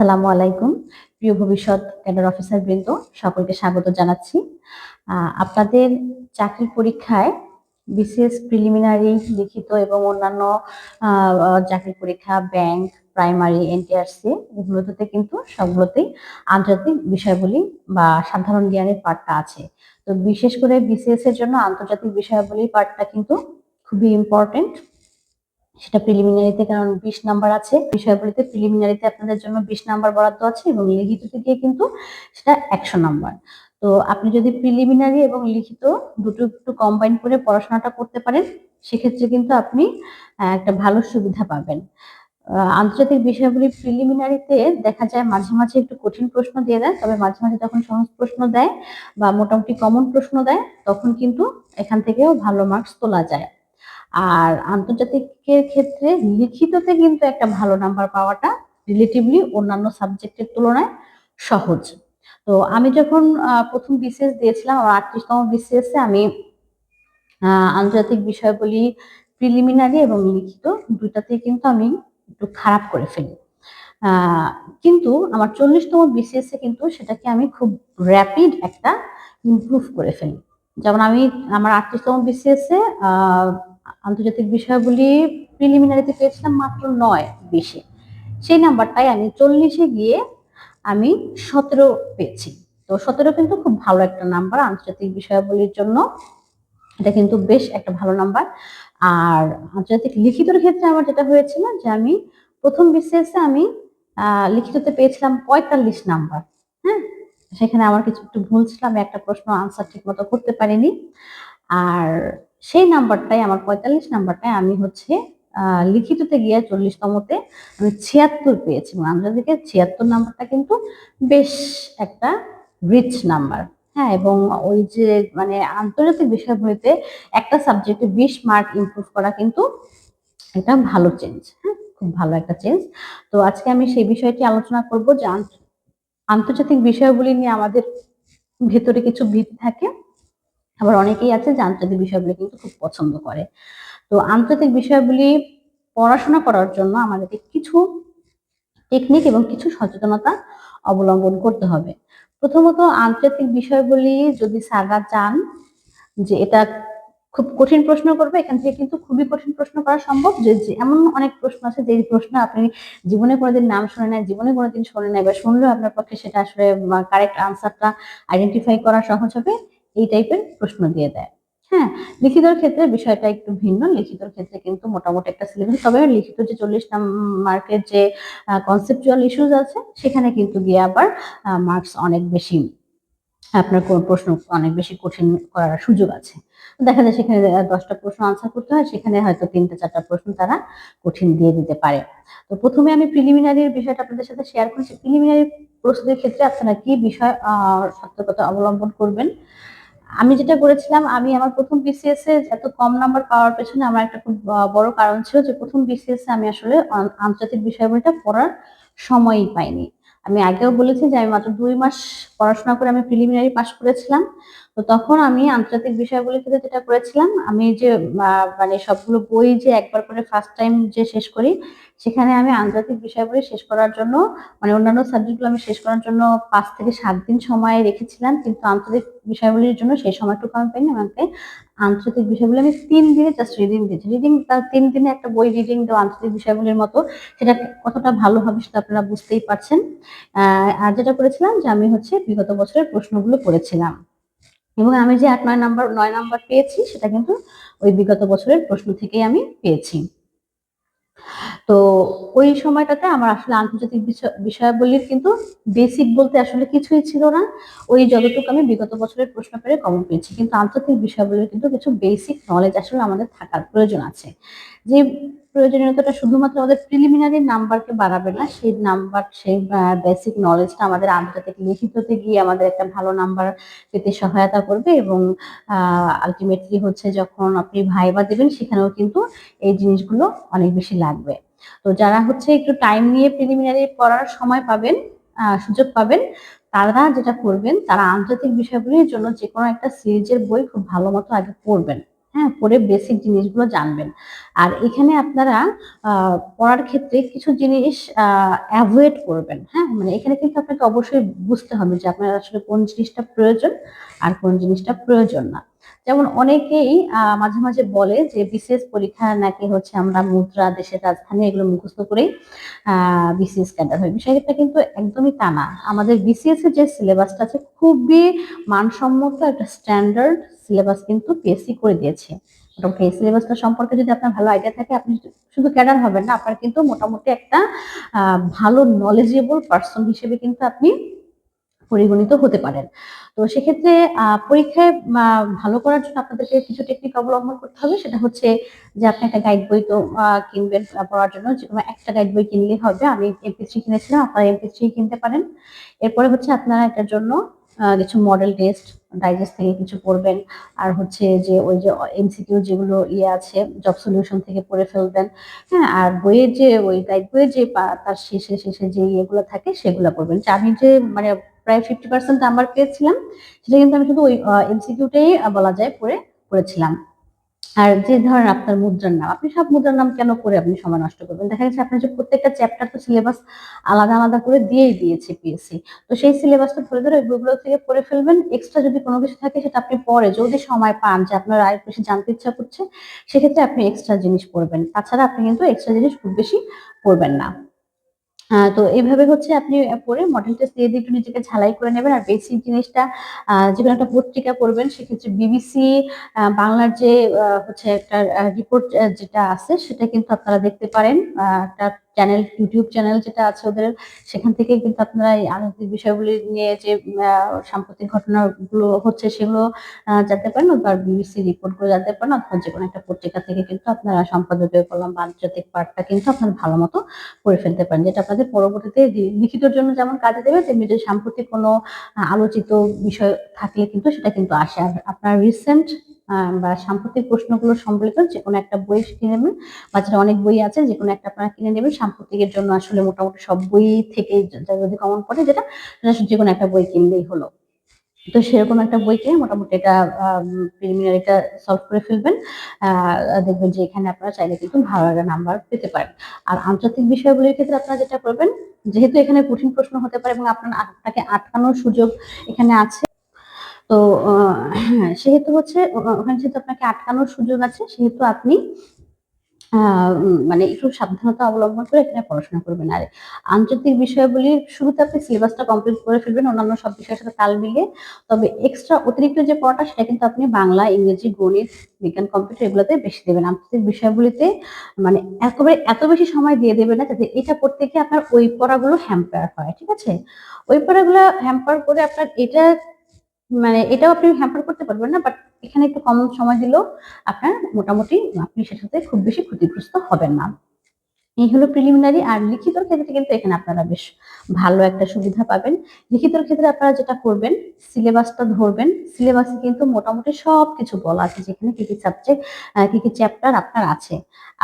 আসসালামু আলাইকুম। প্রিয় ভবিষ্যৎ ক্যাডার অফিসার বৃন্দ, সকলকে স্বাগত জানাচ্ছি। আপনাদের চাকরির পরীক্ষায় বিসিএস প্রিলিমিনারি, লিখিত এবং অন্যান্য চাকরির পরীক্ষা, ব্যাংক, প্রাইমারি, এনটিআরসি এগুলোতে কিন্তু সবগুলোতেই আন্তর্জাতিক বিষয়গুলি বা সাধারণ জ্ঞানের পাঠটা আছে। তো বিশেষ করে বিসিএস এর জন্য আন্তর্জাতিক বিষয়াবলীর পাঠটা কিন্তু খুবই ইম্পর্টেন্ট সেটা প্রিলিমিনারিতে কারণ বিশ নাম্বার আছে। বিষয়গুলিতে প্রিলিমিনারিতে আপনাদের জন্য বিশ নাম্বার বরাদ্দ আছে এবং লিখিততে গিয়ে কিন্তু সেটা একশো নাম্বার তো আপনি যদি প্রিলিমিনারি এবং লিখিত দুটো একটু কম্বাইন করে পড়াশোনাটা করতে পারেন, সেক্ষেত্রে কিন্তু আপনি একটা ভালো সুবিধা পাবেন। আন্তর্জাতিক বিষয়গুলি প্রিলিমিনারিতে দেখা যায় মাঝে মাঝে একটু কঠিন প্রশ্ন দিয়ে দেয়, তবে মাঝে মাঝে যখন সহজ প্রশ্ন দেয় বা মোটামুটি কমন প্রশ্ন দেয়, তখন কিন্তু এখান থেকেও ভালো মার্কস তোলা যায়। আর আন্তর্জাতিকের ক্ষেত্রে লিখিততে কিন্তু একটা ভালো নাম্বার পাওয়াটা রিলেটিভলি অন্যান্য সাবজেক্টের তুলনায় সহজ। তো আমি যখন প্রথম বিসিএস দিয়েছিলাম আমার আটত্রিশতম এ আমি আন্তর্জাতিক বিষয়গুলি প্রিলিমিনারি এবং লিখিত দুইটাতেই কিন্তু আমি একটু খারাপ করে ফেলি। কিন্তু আমার চল্লিশতম এ কিন্তু সেটাকে আমি খুব র্যাপিড একটা ইমপ্রুভ করে ফেলি। যেমন আমি আমার আটত্রিশতম আহ, আন্তর্জাতিক বিষয়গুলি প্রিলিমিনারিতে পেয়েছিলাম মাত্র নয় বিশে। সেই নাম্বারটাই আমি চল্লিশে গিয়ে আমি সতেরো পেয়েছি। তো সতেরো কিন্তু খুব ভালো একটা নাম্বার আন্তর্জাতিক বিষয়াবলীর জন্য। এটা কিন্তু বেশ একটা ভালো নাম্বার আর আন্তর্জাতিক লিখিতর ক্ষেত্রে আমার যেটা হয়েছিল যে আমি প্রথম বিসিএসে আমি লিখিততে পেয়েছিলাম পঁয়তাল্লিশ নাম্বার হ্যাঁ? সেখানে আমার কিছু একটু ভুল ছিল, আমি একটা প্রশ্ন আনসার ঠিক মতো করতে পারিনি। আর সেই নাম্বারটাই, আমার পঁয়তাল্লিশ নাম্বারটাই আমি হচ্ছে লিখিততে গিয়ে চল্লিশতমতে আমি ছিয়াত্তর পেয়েছি। আন্তর্জাতিকের ছিয়াত্তর নাম্বারটা কিন্তু বেশ একটা রিচ নাম্বার। হ্যাঁ এবং ওই যে মানে আন্তর্জাতিক বিষয়গুলিতে একটা সাবজেক্টে বিশ মার্ক ইমপ্রুভ করা কিন্তু এটা ভালো চেঞ্জ হ্যাঁ খুব ভালো একটা চেঞ্জ তো আজকে আমি সেই বিষয়টি আলোচনা করব যে আন্ত- আন্তর্জাতিক বিষয়গুলি নিয়ে আমাদের ভেতরে কিছু ভীতি থাকে। আবার অনেকেই আছে যে আন্তর্জাতিক বিষয়গুলি কিন্তু খুব পছন্দ করে। তো আন্তর্জাতিক বিষয়গুলি পড়াশোনা করার জন্য আমাদেরকে কিছু টেকনিক এবং কিছু সচেতনতা অবলম্বন করতে হবে। প্রথমত আন্তর্জাতিক বিষয়গুলি যদি স্যাররা চান যে এটা খুব কঠিন প্রশ্ন করবে, এখান থেকে কিন্তু খুবই কঠিন প্রশ্ন করা সম্ভব। যে এমন অনেক প্রশ্ন আছে যে প্রশ্ন আপনি জীবনে কোনোদিন নাম শুনে নাই জীবনে কোনোদিন শুনে নাই বা শুনলেও আপনার পক্ষে সেটা আসলে কারেক্ট আনসারটা আইডেন্টিফাই করা সহজ হবে। এই টাইপের প্রশ্ন দিয়ে দেয়। হ্যাঁ লিখিতর ক্ষেত্রে বিষয়টা একটু ভিন্ন। লিখিতর ক্ষেত্রে কিন্তু মোটামুটি একটা সিলেবাস তবে লিখিত যে চল্লিশ মার্কের যে কনসেপচুয়াল ইস্যুজ আছে, সেখানে কিন্তু গিয়ে আবার মার্কস অনেক বেশি, আপনার কোন প্রশ্ন অনেক বেশি কঠিন করার সুযোগ আছে। দেখা যায় সেখানে দশটা প্রশ্ন আনসার করতে হয়, সেখানে হয়তো তিনটা, চারটা প্রশ্ন তারা কঠিন দিয়ে দিতে পারে। তো প্রথমে আমি প্রিলিমিনারির বিষয়টা আপনাদের সাথে শেয়ার করছি প্রিলিমিনারি প্রস্তুতির ক্ষেত্রে আপনারা কি বিষয় সতর্কতা অবলম্বন করবেন আমি যেটা করেছিলাম, আমি আমার প্রথম বিসিএস এ এত কম নাম্বার পাওয়ার পেছনে আমার একটা খুব বড় কারণ ছিল যে প্রথম বিসিএস এ আমি আসলে আন্তর্জাতিক বিষয়গুলিটা পড়ার সময়ই পাইনি। আমি আগেও বলেছি যে আমি মাত্র দুই মাস পড়াশোনা করে আমি প্রিলিমিনারি পাশ করেছিলাম। তো তখন আমি আন্তর্জাতিক বিষয়গুলির ক্ষেত্রে যেটা করেছিলাম, আমি যে মানে সবগুলো বই যে একবার করে ফার্স্ট টাইম যে শেষ করি, সেখানে আমি আন্তর্জাতিক বিষয়গুলি শেষ করার জন্য মানে অন্যান্য সাবজেক্টগুলো আমি শেষ করার জন্য পাঁচ থেকে সাত দিন সময় রেখেছিলাম, কিন্তু আন্তর্জাতিক বিষয়গুলির জন্য সেই সময়টুকু আমি পাইনি। আমাকে আন্তর্জাতিক বিষয়গুলো আমি তিন দিনে জাস্ট রিডিং দিয়েছি। রিডিং তার তিন দিনে একটা বই রিডিং দেওয়া আন্তর্জাতিক বিষয়গুলির মতো, সেটা কতটা ভালো হবে সেটা আপনারা বুঝতেই পারছেন। আর যেটা করেছিলাম যে আমি হচ্ছে বিগত বছরের প্রশ্নগুলো পড়েছিলাম। এবং আমি যে আট, নয় নাম্বার নয় নাম্বার পেয়েছি, সেটা কিন্তু ওই বিগত বছরের প্রশ্ন থেকেই আমি পেয়েছি। তো ওই সময়টাতে আমার আসলে আন্তর্জাতিক বিষয়- বিষয়াবলীর কিন্তু বেসিক বলতে আসলে কিছুই ছিল না। ওই যতটুকু আমি বিগত বছরের প্রশ্ন পেরে কমন পেয়েছি। কিন্তু আন্তর্জাতিক বিষয়াবলীর কিন্তু কিছু বেসিক নলেজ আসলে আমাদের থাকার প্রয়োজন আছে। যে প্রয়োজনীয়তাটা শুধুমাত্র আমাদের প্রিলিমিনারি নাম্বারকে বাড়াবে না, সেই নাম্বার সেই বেসিক নলেজটা আমাদের আন্তর্জাতিক লিখিততে গিয়ে আমাদের একটা ভালো নাম্বার পেতে সহায়তা করবে এবং আলটিমেটলি হচ্ছে যখন আপনি ভাইবা দেবেন, সেখানেও কিন্তু এই জিনিসগুলো অনেক বেশি লাগবে। তো যারা হচ্ছে একটু টাইম নিয়ে প্রিলিমিনারি পড়ার সময় পাবেন সুযোগ পাবেন, তারা যেটা করবেন, তারা আন্তর্জাতিক বিষয়গুলির জন্য যে কোনো একটা সিরিজের বই খুব ভালো মতো আগে পড়বেন। হ্যাঁ পরে বেসিক জিনিসগুলো জানবেন। আর এখানে আপনারা পড়ার ক্ষেত্রে কিছু জিনিস অ্যাভয়েড করবেন। হ্যাঁ মানে এখানে কিন্তু আপনাকে অবশ্যই বুঝতে হবে যে আপনার আসলে কোন জিনিসটা প্রয়োজন আর কোন জিনিসটা প্রয়োজন না। যেমন অনেকেই মাঝে মাঝে বলে যে বিসিএস পরীক্ষা নাকি হচ্ছে আমরা মুদ্রা, দেশের রাজধানী এগুলো মুখস্থ করেই বিসিএস ক্যাডার হয় বিষয়টা কিন্তু একদমই তা না। আমাদের বিসিএস এর যে সিলেবাসটা আছে, খুবই মানসম্মত একটা স্ট্যান্ডার্ড সিলেবাস কিন্তু পিএসসি করে দিয়েছে। এই সিলেবাসটা সম্পর্কে যদি আপনার ভালো আইডিয়া থাকে, আপনি শুধু ক্যাডার হবেন না, আপনার কিন্তু মোটামুটি একটা ভালো নলেজেবল পার্সন হিসেবে কিন্তু আপনি পরিগণিত হতে পারেন। তো সেক্ষেত্রে পরীক্ষায় ভালো করার জন্য আপনাদেরকে কিছু টেকনিক অবলম্বন করতে হবে। সেটা হচ্ছে যে আপনি একটা গাইড বই তো কিনবেন পড়ার জন্য। যে কোনো একটা গাইড বই কিনলেই হবে। আমি এমপি থ্রি কিনেছিলাম, আপনারা এমপি থ্রি কিনতে পারেন। এরপরে হচ্ছে আপনারা এটার জন্য কিছু মডেল টেস্ট ডাইজেস্ট থেকে কিছু পড়বেন। আর হচ্ছে যে ওই যে এমসিকিউ যেগুলো ইয়ে আছে জব সলিউশন থেকে পড়ে ফেলবেন। হ্যাঁ আর বইয়ের যে, ওই গাইড বইয়ের যে তার শেষে শেষে যে ইয়েগুলো থাকে, সেগুলো পড়বেন। আমি যে মানে প্রায় ফিফটি পার্সেন্ট নাম্বার পেয়েছিলাম, সেটা কিন্তু আমি শুধু ওই এমসিকিউটাই বলা যায়, পড়ে, পড়েছিলাম। আর যে ধরেন আপনার মুদ্রার নাম, আপনি সব মুদ্রার নাম কেন করে আপনি সময় নষ্ট করবেন? দেখা যাচ্ছে আপনার যে প্রত্যেকটা চ্যাপ্টার তো সিলেবাস আলাদা আলাদা করে দিয়েই দিয়েছে পিএসসি তো সেই সিলেবাসটা ধরে ধরে বইগুলো থেকে পড়ে ফেলবেন। এক্সট্রা যদি কোনো কিছু থাকে, সেটা আপনি পরে, যদি সময় পান, যে আপনার আর বেশি জানতে ইচ্ছা করছে, সেক্ষেত্রে আপনি এক্সট্রা জিনিস পড়বেন। তাছাড়া আপনি কিন্তু এক্সট্রা জিনিস খুব বেশি পড়বেন না। তো এইভাবে হচ্ছে আপনি পরে মডেল টেস্ট দিয়ে একটু নিজেকে ঝালাই করে নেবেন। আর বেসিক জিনিসটা যে কোনো একটা পত্রিকা পড়বেন সেক্ষেত্রে বিবিসি বাংলার যে হচ্ছে একটা রিপোর্ট যেটা আছে সেটা কিন্তু আপনারা দেখতে পারেন। একটা চ্যানেল ইউটিউব চ্যানেল যেটা আছে ওদের, সেখান থেকে কিন্তু আপনারা এই আন্তর্জাতিক বিষয়গুলি নিয়ে যে সাম্প্রতিক ঘটনাগুলো হচ্ছে সেগুলো জানতে পারেন বা বিবিসি রিপোর্টগুলো জানতে পারেন অথবা যে কোনো একটা পত্রিকা থেকে কিন্তু আপনারা সম্পাদকীয় কলম বা আন্তর্জাতিক পার্টটা কিন্তু আপনারা ভালো মতো করে ফেলতে পারেন। যেটা আপনাদের পরবর্তীতে লিখিতর জন্য যেমন কাজে দেবে, তেমনি যদি সাম্প্রতিক কোনো, আলোচিত বিষয় থাকলে কিন্তু সেটা কিন্তু আসে। আপনার রিসেন্ট বা সাম্প্রতিক প্রশ্নগুলো সম্বলিত যে কোনো একটা বই কিনে নেবেন বাজারে অনেক বই আছে, যে কোনো একটা আপনারা কিনে নেবেন। সাম্প্রতিকের জন্য আসলে মোটামুটি সব বই থেকে যদি কমন পড়ে, যেটা যে কোনো একটা বই কিনলেই হলো। তো সেরকম একটা বই কিনে মোটামুটি এটা প্রিলিমিনারিটা সলভ করে ফেলবেন। দেখবেন যে এখানে আপনারা চাইলে কিন্তু ভালো একটা নাম্বার পেতে পারেন। আর আন্তর্জাতিক বিষয়গুলির ক্ষেত্রে আপনারা যেটা করবেন, যেহেতু এখানে কঠিন প্রশ্ন হতে পারে এবং আপনার আপনাকে আটকানোর সুযোগ এখানে আছে তো হ্যাঁ, সেহেতু হচ্ছে ওখানে যেহেতু আপনাকে আটকানোর সুযোগ আছে সেহেতু আপনি মানে একটু সাবধানতা অবলম্বন করে এখানে পড়াশোনা করবেন। আর আন্তর্জাতিক বিষয়গুলির শুরুতে আপনি সিলেবাসটা কমপ্লিট করে ফেলবেন অন্যান্য সব বিষয়ের সাথে তাল মিলিয়ে। তবে এক্সট্রা অতিরিক্ত যে পড়াটা সেটা কিন্তু আপনি বাংলা ইংরেজি গণিত বিজ্ঞান কম্পিউটার এগুলোতে বেশি দেবেন। আন্তর্জাতিক বিষয়গুলিতে মানে একেবারে এত বেশি সময় দিয়ে দেবেন না যাতে এটা পড়তে গিয়ে আপনার ওই পড়াগুলো হ্যাম্পার হয় ঠিক আছে? ওই পড়াগুলো হ্যাম্পার করে আপনার এটা মানে এটাও আপনি হ্যাম্পার করতে পারবেন না বাট এখানে একটু কম সময় দিলেও আপনার মোটামুটি আপনি সেটাতে খুব বেশি ক্ষতিগ্রস্ত হবেন না। এই হলো প্রিলিমিনারি আর লিখিতর ক্ষেত্রে কিন্তু এখানে আপনারা বেশ ভালো একটা সুবিধা পাবেন। লিখিতর ক্ষেত্রে আপনারা যেটা করবেন সিলেবাসটা ধরবেন। সিলেবাসে কিন্তু মোটামুটি সব কিছু বলা আছে, যেখানে কি কি সাবজেক্ট কি কি চ্যাপ্টার আপনার আছে।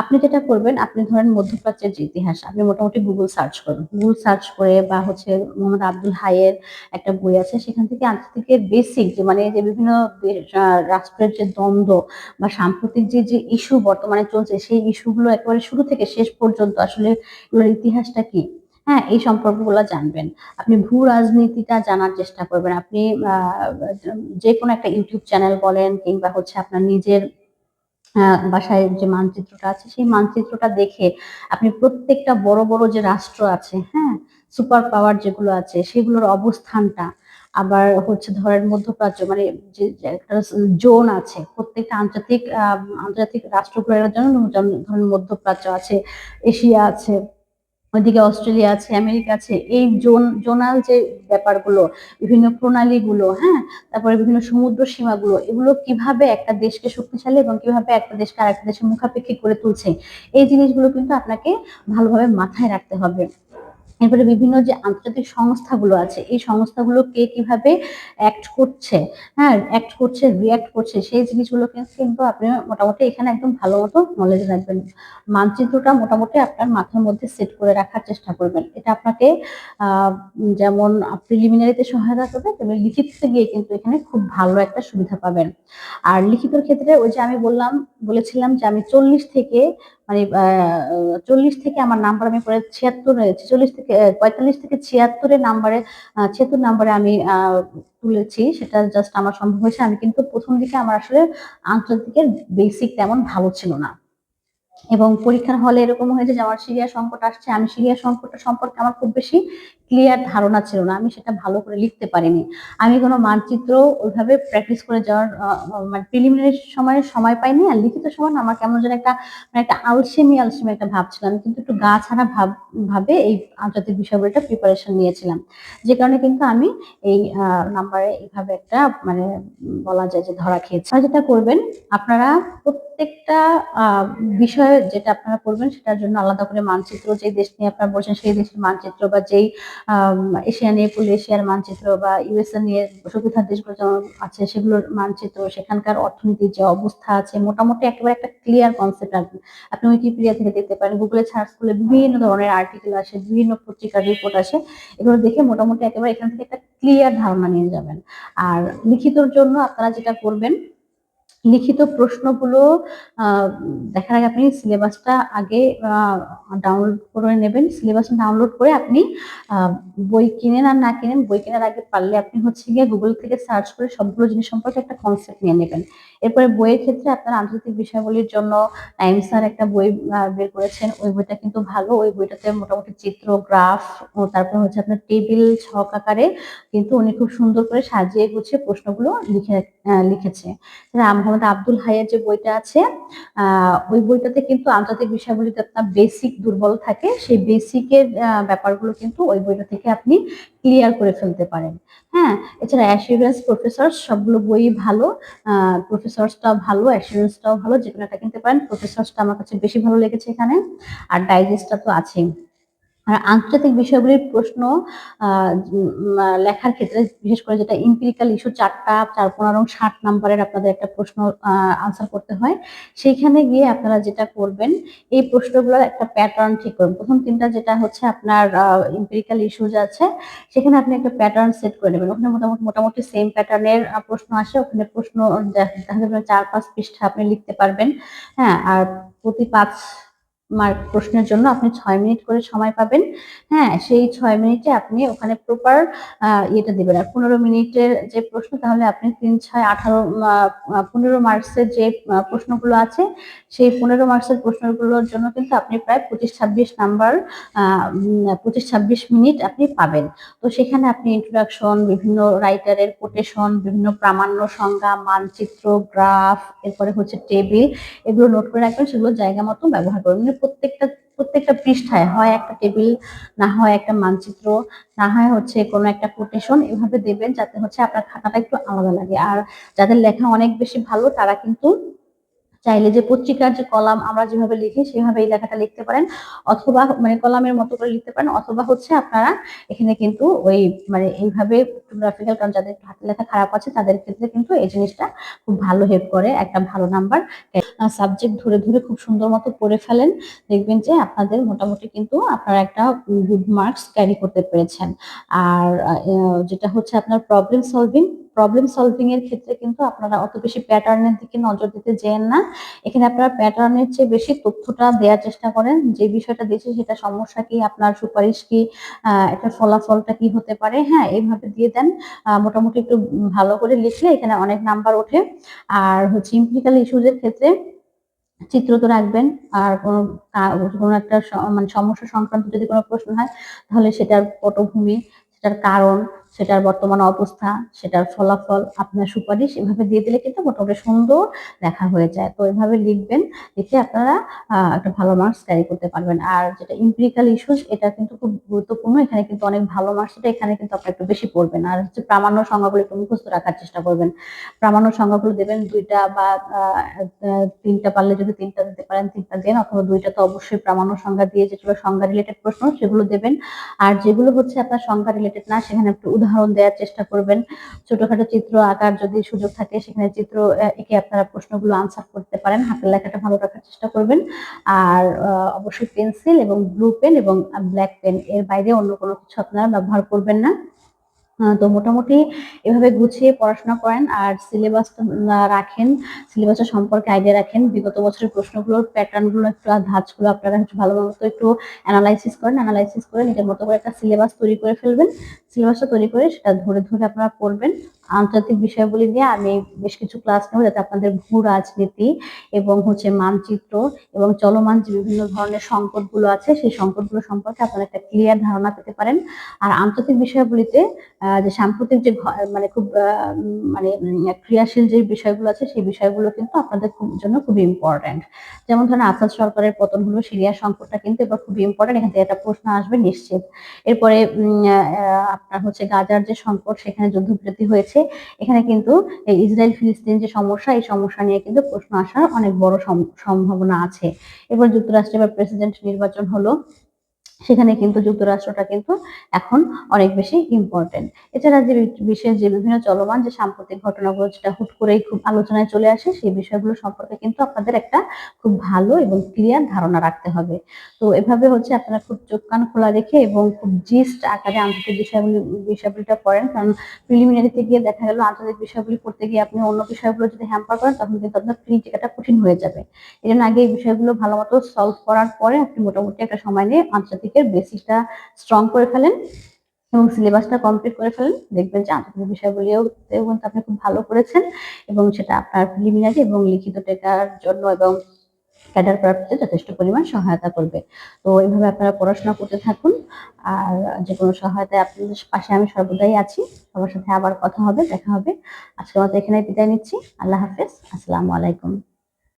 আপনি যেটা করবেন, আপনি ধরেন মধ্যপ্রাচ্যের যে ইতিহাস, আপনি মোটামুটি গুগল সার্চ করুন। গুগল সার্চ করে বা হচ্ছে মোহাম্মদ আব্দুল হাইয়ের একটা বই আছে, সেখান থেকে আন্তর্জাতিকের বেসিক যে মানে যে বিভিন্ন রাষ্ট্রের যে দ্বন্দ্ব বা সাম্প্রতিক যে যে ইস্যু বর্তমানে চলছে, সেই ইস্যুগুলো একেবারে শুরু থেকে শেষ পর্যন্ত আসলে এগুলোর ইতিহাসটা কি? হ্যাঁ এই সম্পর্কগুলো জানবেন। আপনি ভূ রাজনীতিটা জানার চেষ্টা করবেন। আপনি যে কোনো একটা ইউটিউব চ্যানেল বলেন কিংবা হচ্ছে আপনার নিজের বাসায় যে মানচিত্রটা আছে, সেই মানচিত্রটা দেখে আপনি প্রত্যেকটা বড় বড় যে রাষ্ট্র আছে হ্যাঁ সুপার পাওয়ার যেগুলো আছে, সেগুলোর অবস্থানটা আবার হচ্ছে ধরেন মধ্যপ্রাচ্য মানে যে একটা জোন আছে, প্রত্যেকটা আন্তর্জাতিক আন্তর্জাতিক রাষ্ট্রগুলোর জন্য ধরেন মধ্যপ্রাচ্য আছে, এশিয়া আছে, ওইদিকে অস্ট্রেলিয়া আছে, আমেরিকা আছে, এই জোন, জোনাল যে ব্যাপারগুলো, বিভিন্ন প্রণালীগুলো হ্যাঁ তারপরে বিভিন্ন সমুদ্র সীমাগুলো, এগুলো কীভাবে একটা দেশকে শক্তিশালী এবং কীভাবে একটা দেশকে আরেকটা দেশের মুখাপেক্ষী করে তুলছে, এই জিনিসগুলো কিন্তু আপনাকে ভালোভাবে মাথায় রাখতে হবে। এরপরে বিভিন্ন যে আন্তর্জাতিক সংস্থাগুলো আছে, এই সংস্থাগুলো কে কীভাবে অ্যাক্ট করছে হ্যাঁ অ্যাক্ট করছে রিয়াক্ট করছে, সেই জিনিসগুলোকে কিন্তু আপনি মোটামুটি এখানে একদম ভালো মতো নলেজ রাখবেন। মানচিত্রটা মোটামুটি আপনার মাথার মধ্যে সেট করে রাখার চেষ্টা করবেন। এটা আপনাকে যেমন প্রিলিমিনারিতে সহায়তা করবে, তেমনি লিখিততে গিয়ে কিন্তু এখানে খুব ভালো একটা সুবিধা পাবেন। আর লিখিতর ক্ষেত্রে ওই যে আমি বললাম, বলেছিলাম যে আমি চল্লিশ থেকে মানে চল্লিশ থেকে আমার নাম্বার আমি পরে ছিয়াত্তর, ছেচল্লিশ থেকে পঁয়তাল্লিশ থেকে ছিয়াত্তরের নাম্বারে ছিয়াত্তর নাম্বারে আমি তুলেছি। সেটা জাস্ট আমার সম্ভব হয়েছে। আমি কিন্তু প্রথম দিকে আমার আসলে আন্তর্জাতিকের বেসিক তেমন ভালো ছিল না। এবং পরীক্ষার হলে এরকম হয়েছে যে আমার সিরিয়া সংকট আসছে। আমি সিরিয়া সংকটটা সম্পর্কে আমার খুব বেশি ক্লিয়ার ধারণা ছিল না, আমি সেটা ভালো করে লিখতে পারিনি। আমি কোনো মানচিত্র ওইভাবে প্র্যাকটিস করে যাওয়ার মানে প্রিলিমিনারি সময় সময় পাইনি আর লিখিত সময় আমার কেমন যেন একটা মানে একটা আলসেমি আলসেমি একটা ভাব ছিল। আমি কিন্তু একটু গা ছাড়া ভাব, ভাবে এই আন্তর্জাতিক বিষয়গুলোটা প্রিপারেশন নিয়েছিলাম। যে কারণে কিন্তু আমি এই নাম্বারে এইভাবে একটা মানে বলা যায় যে ধরা খেয়েছি। যেটা করবেন, আপনারা প্রত্যেকটা বিষয়ে যেটা আপনারা করবেন, সেটার জন্য আলাদা করে মানচিত্র যে দেশ নিয়ে আপনারা বলছেন সেই দেশের মানচিত্র বা যেই এশিয়া নিয়ে পড়লে এশিয়ার মানচিত্র বা ইউএসএ নিয়ে সুবিধার দেশগুলো যেমন আছে, সেগুলোর মানচিত্র, সেখানকার অর্থনীতির যে অবস্থা আছে, মোটামুটি একেবারে একটা ক্লিয়ার কনসেপ্ট আসবে আপনি উইকিপিডিয়া থেকে দেখতে পারেন গুগলে সার্চ করলে বিভিন্ন ধরনের আর্টিকেল আসে, বিভিন্ন পত্রিকার রিপোর্ট আসে, এগুলো দেখে মোটামুটি একেবারে এখান থেকে একটা ক্লিয়ার ধারণা নিয়ে যাবেন। আর লিখিতর জন্য আপনারা যেটা করবেন লিখিত প্রশ্নগুলো দেখার আগে আপনি সিলেবাসটা আগে ডাউনলোড করে নেবেন। সিলেবাস ডাউনলোড করে আপনি বই কিনেন আর না কিনেন, বই কেনার আগে পারলে আপনি হচ্ছে গিয়ে গুগল থেকে সার্চ করে সবগুলো জিনিস সম্পর্কে একটা কনসেপ্ট নিয়ে নেবেন। এরপরে বইয়ের ক্ষেত্রে আপনার আন্তর্জাতিক বিষয়গুলির জন্য টাইমস আর একটা বই বের করেছেন। ওই বইটা কিন্তু ভালো। ওই বইটাতে মোটামুটি চিত্র, গ্রাফ তারপর হচ্ছে আপনার টেবিল ছক আকারে কিন্তু উনি খুব সুন্দর করে সাজিয়ে গুছিয়ে প্রশ্নগুলো লিখে লিখেছে। মোহাম্মদ আব্দুল হাইয়ের যে বইটা আছে ওই বইটাতে কিন্তু আন্তর্জাতিক বিষয়গুলিতে আপনার বেসিক দুর্বল থাকে। সেই বেসিকের ব্যাপারগুলো কিন্তু ওই বইটা থেকে আপনি ক্লিয়ার করে ফেলতে পারেন। হ্যাঁ এছাড়া অ্যাসিউরেন্স প্রফেসর সবগুলো বই ভালো। প্রফেসরসটাও ভালো অ্যাসুরেন্সটাও ভালো, যে কোনো একটা কিনতে পারেন। প্রফেসরসটা আমার কাছে বেশি ভালো লেগেছে এখানে। আর ডাইজেস্টটা তো আছেই। আর আন্তর্জাতিক বিষয়গুলির প্রশ্ন লেখার ক্ষেত্রে, বিশেষ করে যেটা ইম্পিরিক্যাল ইস্যু চারটা, চার পনেরো ষাট নাম্বারের আপনাদের একটা প্রশ্ন আনসার করতে হয়। সেইখানে গিয়ে আপনারা যেটা করবেন, এই প্রশ্নগুলোর একটা প্যাটার্ন ঠিক করবেন প্রথম তিনটা যেটা হচ্ছে আপনার ইম্পিরিক্যাল ইস্যুজ আছে, সেখানে আপনি একটা প্যাটার্ন সেট করে নেবেন। ওখানে মোটামুটি মোটামুটি সেম প্যাটার্নের প্রশ্ন আসে। ওখানে প্রশ্ন দেখা যাবে চার, পাঁচ পৃষ্ঠা আপনি লিখতে পারবেন। হ্যাঁ আর প্রতি পাঁচ মার্ক প্রশ্নের জন্য আপনি ছয় মিনিট করে সময় পাবেন। হ্যাঁ সেই ছয় মিনিটে আপনি ওখানে প্রপার ইয়েটা দেবেন। আর পনেরো মিনিটের যে প্রশ্ন, তাহলে আপনি তিন, ছয়, আঠারো পনেরো মার্কসের যে প্রশ্নগুলো আছে, সেই পনেরো মার্কসের প্রশ্নগুলোর জন্য কিন্তু আপনি প্রায় পঁচিশ, ছাব্বিশ নাম্বার পঁচিশ, ছাব্বিশ মিনিট আপনি পাবেন। তো সেখানে আপনি ইন্ট্রোডাকশন বিভিন্ন রাইটারের কোটেশন বিভিন্ন প্রামাণ্য সংজ্ঞা, মানচিত্র গ্রাফ এরপরে হচ্ছে টেবিল এগুলো নোট করে রাখবেন, সেগুলো জায়গা মতো ব্যবহার করবেন। প্রত্যেকটা প্রত্যেকটা পৃষ্ঠায় হয় একটা টেবিল না হয় একটা মানচিত্র, না হয় হচ্ছে কোনো একটা কোটেশন এভাবে দেবেন যাতে হচ্ছে আপনার খাতাটা একটু আলাদা লাগে। আর যাদের লেখা অনেক বেশি ভালো, তারা কিন্তু চাইলে যে পত্রিকার যে কলাম আমরা যেভাবে লিখি, সেভাবে এই লেখাটা লিখতে পারেন। অথবা মানে কলামের মতো করে লিখতে পারেন। অথবা হচ্ছে আপনারা এখানে কিন্তু ওই মানে এইভাবে গ্রাফিক্যাল কারণ যাদের হাতে লেখা খারাপ আছে, তাদের ক্ষেত্রে কিন্তু এই জিনিসটা খুব ভালো হেল্প করে, একটা ভালো নাম্বার সাবজেক্ট ধরে ধরে খুব সুন্দর মতো পড়ে ফেলেন। দেখবেন যে আপনাদের মোটামুটি কিন্তু আপনারা একটা গুড মার্কস ক্যারি করতে পেরেছেন। আর যেটা হচ্ছে আপনার প্রবলেম সলভিং প্রবলেম সলভিং এর ক্ষেত্রে কিন্তু আপনারা অত বেশি প্যাটার্নের দিকে নজর দিতে যেন না। এখানে আপনারা প্যাটার্নের চেয়ে বেশি তথ্যটা দেওয়ার চেষ্টা করেন। যে বিষয়টা দিয়েছে সেটা সমস্যা কি, আপনার সুপারিশ কি একটা ফলাফলটা কি হতে পারে? হ্যাঁ এইভাবে দিয়ে দেন। মোটামুটি একটু ভালো করে লিখলে এখানে অনেক নাম্বার ওঠে। আর হচ্ছে ইম্পিক্যাল ইস্যুজের ক্ষেত্রে চিত্র তো রাখবেন। আর কোনো একটা মানে সমস্যা সংক্রান্ত যদি কোনো প্রশ্ন হয়, তাহলে সেটার পটভূমি, সেটার কারণ সেটার বর্তমান অবস্থা, সেটার ফলাফল আপনার সুপারিশ, এভাবে দিয়ে দিলে কিন্তু মোটামুটি সুন্দর লেখা হয়ে যায়। তো এভাবে লিখবেন লিখে আপনারা একটা ভালো মার্কস ক্যারি করতে পারবেন। আর যেটা ইম্পিরিক্যাল ইস্যুস এটা কিন্তু খুব গুরুত্বপূর্ণ। এখানে কিন্তু অনেক ভালো মার্কস এটা এখানে কিন্তু আপনার একটু বেশি পড়বেন। আর হচ্ছে প্রামাণ্য সংখ্যাগুলো একটু মুখস্থ রাখার চেষ্টা করবেন। প্রামাণ্য সংখ্যাগুলো দেবেন দুইটা বা তিনটা পারলে যদি তিনটা দিতে পারেন, তিনটা দেন, অথবা দুইটা তো অবশ্যই প্রামাণ্য সংখ্যা দিয়ে যেগুলো সংখ্যা রিলেটেড প্রশ্ন, সেগুলো দেবেন। আর যেগুলো হচ্ছে আপনার সংখ্যা রিলেটেড না, সেখানে একটু দেওয়ার চেষ্টা করবেন। ছোটখাটো চিত্র আঁকার যদি সুযোগ থাকে, সেখানে চিত্র একে আপনারা প্রশ্নগুলো আনসার করতে পারেন। হাতের লেখাটা ভালো রাখার চেষ্টা করবেন। আর অবশ্যই পেন্সিল এবং ব্লু পেন এবং ব্ল্যাক পেন এর বাইরে অন্য কোনো কিছু আপনারা ব্যবহার করবেন না। তো মোটামুটি এভাবে গুছিয়ে পড়াশোনা করেন আর সিলেবাস রাখেন। সিলেবাস সম্পর্কে আইডিয়া রাখেন। বিগত বছরের প্রশ্নগুলোর প্যাটার্নগুলো একটু ধাঁচগুলো আপনারা হচ্ছে ভালো মতো একটু অ্যানালাইসিস করেন। অ্যানালাইসিস করে নিজের মতো করে একটা সিলেবাস তৈরি করে ফেলবেন। সিলেবাসটা তৈরি করে সেটা ধরে ধরে আপনারা পড়বেন। আন্তর্জাতিক বিষয়গুলি নিয়ে আমি বেশ কিছু ক্লাস নেব যাতে আপনাদের ভূ রাজনীতি এবং হচ্ছে মানচিত্র এবং চলমান যে বিভিন্ন ধরনের সংকটগুলো আছে, সেই সংকটগুলো সম্পর্কে আপনারা একটা ক্লিয়ার ধারণা পেতে পারেন। আর আন্তর্জাতিক বিষয়গুলিতে যে সাম্প্রতিক যে মানে খুব মানে ক্রিয়াশীল যে বিষয়গুলো আছে, সেই বিষয়গুলো কিন্তু আপনাদের জন্য খুবই ইম্পর্ট্যান্ট যেমন ধরেন আসাদ সরকারের পতন হলো সিরিয়া সংকটটা কিন্তু এবার খুবই ইম্পর্ট্যান্ট এখান থেকে একটা প্রশ্ন আসবে নিশ্চিত। এরপরে আপনার হচ্ছে গাজার যে সংকট, সেখানে যুদ্ধবিরতি হয়েছে। এখানে কিন্তু ইসরায়েল ফিলিস্তিন যে সমস্যা, এই সমস্যা নিয়ে কিন্তু প্রশ্ন আসার অনেক বড় সম- সম্ভাবনা আছে। এবার যুক্তরাষ্ট্রে এবার প্রেসিডেন্ট নির্বাচন হলো। সেখানে কিন্তু যুক্তরাষ্ট্রটা কিন্তু এখন অনেক বেশি ইম্পর্টেন্ট এছাড়া যে বিশেষ যে বিভিন্ন চলমান যে সাম্প্রতিক ঘটনাগুলো যেটা হুট করেই খুব আলোচনায় চলে আসে, সেই বিষয়গুলো সম্পর্কে কিন্তু আপনাদের একটা খুব ভালো এবং ক্লিয়ার ধারণা রাখতে হবে। তো এভাবে হচ্ছে আপনারা খুব চোখ কান খোলা রেখে এবং খুব জিস্ট আকারে আন্তর্জাতিক বিষয়গুলি, বিষয়গুলিটা পড়েন। কারণ প্রিলিমিনারিতে গিয়ে দেখা গেল আন্তর্জাতিক বিষয়গুলি পড়তে গিয়ে আপনি অন্য বিষয়গুলো যদি হ্যাম্পার করেন, তখন কিন্তু আপনার প্রি টিকাটা কঠিন হয়ে যাবে। এই জন্য আগে এই বিষয়গুলো ভালো মতো সলভ করার পরে আপনি মোটামুটি একটা সময় নিয়ে আন্তর্জাতিকের বেসিকটা স্ট্রং করে ফেলেন এবং সিলেবাসটা কমপ্লিট করে ফেলেন। দেখবেন যে আন্তর্জাতিক বিষয়গুলিও কিন্তু আপনি খুব ভালো করেছেন এবং সেটা আপনার প্রিলিমিনারি এবং লিখিত টেকার জন্য এবং ক্যাডার প্রাপ্তিতে যথেষ্ট পরিমাণ সহায়তা করবে। তো এইভাবে আপনারা পড়াশোনা করতে থাকুন। আর যে কোনো সহায়তায় আপনাদের পাশে আমি সর্বদাই আছি। সবার সাথে আবার কথা হবে, দেখা হবে। আজকের মতো এখানে বিদায় নিচ্ছি। আল্লাহ হাফেজ। আসসালামু আলাইকুম।